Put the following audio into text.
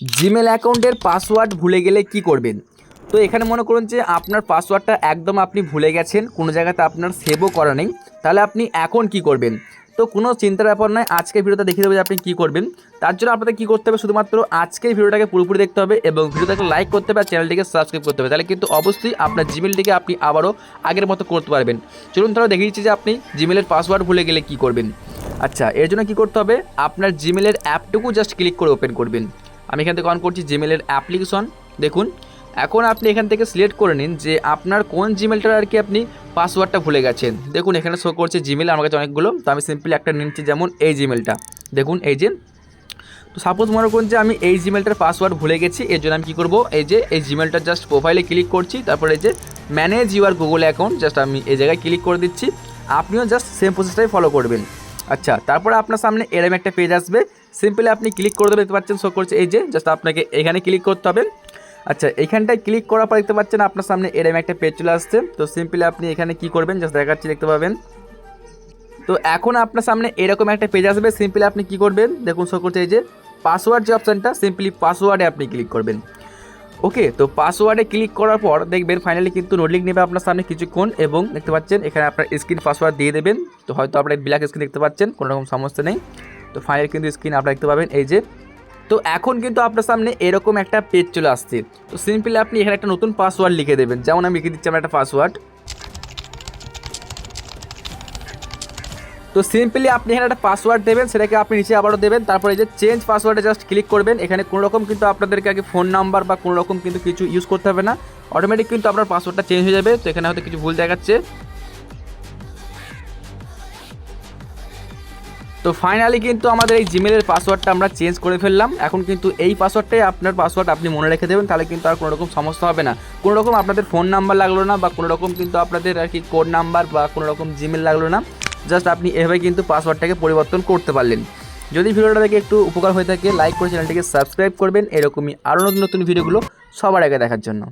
Gmail অ্যাকাউন্টের password ভুলে গেলে কি করবেন? তো এখানে মনে করুন যে আপনার পাসওয়ার্ডটা একদম আপনি ভুলে গেছেন, কোনো জায়গাতে আপনার সেভও করা নেই, তাহলে আপনি এখন কি করবেন? তো কোনো চিন্তার ব্যাপার নয় আজকে ভিডিওটা দেখিয়ে দেবো যে আপনি কী করবেন। তার জন্য আপনাদের কী করতে হবে? শুধুমাত্র আজকেই ভিডিওটাকে পুরোপুরি দেখতে হবে এবং ভিডিওটাকে লাইক করতে হবে আর চ্যানেলটিকে সাবস্ক্রাইব করতে হবে। তাহলে কিন্তু অবশ্যই আপনার জিমেলটিকে আপনি আবারও আগের মতো করতে পারবেন। চলুন তাহলে দেখিয়ে দিচ্ছি যে আপনি জিমেলের পাসওয়ার্ড ভুলে গেলে কী করবেন। আচ্ছা এর জন্য কী করতে হবে? আপনার জিমেলের অ্যাপটুকু জাস্ট ক্লিক করে ওপেন করবেন। আমি এখান থেকে অন করছি জিমেলের অ্যাপ্লিকেশন দেখুন। এখন আপনি এখান থেকে সিলেক্ট করে নিন যে আপনার কোন জিমেলটার আর কি আপনি পাসওয়ার্ডটা ভুলে গেছেন। দেখুন, এখানে শো করছে জিমেল আমার কাছে অনেকগুলো, তো আমি সিম্পলি একটা নিচ্ছি যেমন এই জিমেলটা দেখুন, এই যে। তো সাপোজ মনে করুন যে আমি এই জিমেলটার পাসওয়ার্ড ভুলে গেছি, এর জন্য আমি কী করব? এই যে, এই জিমেলটা জাস্ট প্রোফাইলে ক্লিক করছি, তারপরে এই যে manage your Google account just আমি এই জায়গায় ক্লিক করে দিচ্ছি। আপনিও জাস্ট সেম প্রসেসটাই ফলো করবেন। আচ্ছা তারপরে আপনার সামনে এরম একটা পেজ আসবে। সিম্পলি আপনি ক্লিক করে দেখতে পাচ্ছেন শো করছে, এই যে জাস্ট আপনাকে এখানে ক্লিক করতে হবে। আচ্ছা এখানটায় ক্লিক করার পর দেখতে পাচ্ছেন আপনার সামনে এরম একটা পেজ চলে আসছে। তো সিম্পলি আপনি এখানে কি করবেন জাস্ট দেখাচ্ছি, দেখতে পাবেন। তো এখন আপনার সামনে এরকম একটা পেজ আসবে। সিম্পলি আপনি কি করবেন, দেখুন শো করছে, এই যে পাসওয়ার্ড যে অপশানটা সিম্পলি পাসওয়ার্ডে আপনি ক্লিক করবেন। ওকে তো পাসওয়ার্ডে ক্লিক করার পর দেখবেন ফাইনালি কিন্তু নোটলিক নেবে আপনার সামনে কিছুক্ষণ এবং দেখতে পাচ্ছেন এখানে আপনার স্ক্রিন পাসওয়ার্ড দিয়ে দেবেন। তো হয়তো আপনার ব্ল্যাক স্ক্রিন দেখতে পাচ্ছেন, কোনো রকম সমস্যা নেই। তো ফাইনালি কিন্তু স্ক্রিন আপনারা দেখতে পাবেন, এই যে। তো এখন কিন্তু আপনার সামনে এরকম একটা পেজ চলে আসছে। তো সিম্পলি আপনি এখানে একটা নতুন পাসওয়ার্ড লিখে দেবেন। যেমন আমি লিখে দিচ্ছি আমার একটা পাসওয়ার্ড তো সিম্পলি আপনি এখানে একটা পাসওয়ার্ড দেবেন, সেটাকে আপনি নিচে আবারও দেবেন, তারপরে যে চেঞ্জ পাসওয়ার্ডে জাস্ট ক্লিক করবেন। এখানে কোনো রকম কিন্তু আপনাদেরকে আগে ফোন নাম্বার বা কোনো রকম কিন্তু কিছু ইউজ করতে হবে না। অটোমেটিক কিন্তু আপনার পাসওয়ার্ডটা চেঞ্জ হয়ে যাবে, তো এখানে হয়তো কিছু ভুল দেখাচ্ছে। তো ফাইনালি কিন্তু আমাদের এই জিমেলের পাসওয়ার্ডটা আমরা চেঞ্জ করে ফেললাম। এখন কিন্তু এই পাসওয়ার্ডটাই আপনার পাসওয়ার্ড আপনি মনে রেখে দেবেন, তাহলে কিন্তু আর কোনো রকম সমস্যা হবে না। কোনো রকম আপনাদের ফোন নাম্বার লাগল না বা কোনো রকম কিন্তু আপনাদের আর কি কোড নাম্বার বা কোনো রকম জিমেল লাগল না। জাস্ট আপনি এভাবে কিন্তু পাসওয়ার্ডটাকে পরিবর্তন করতে পারলেন। যদি ভিডিওটা দেখে একটু উপকার হয়ে থাকে লাইক করে চ্যানেলটিকে সাবস্ক্রাইব করবেন। এরকমই আরও নতুন নতুন ভিডিওগুলো সবার আগে দেখার জন্য।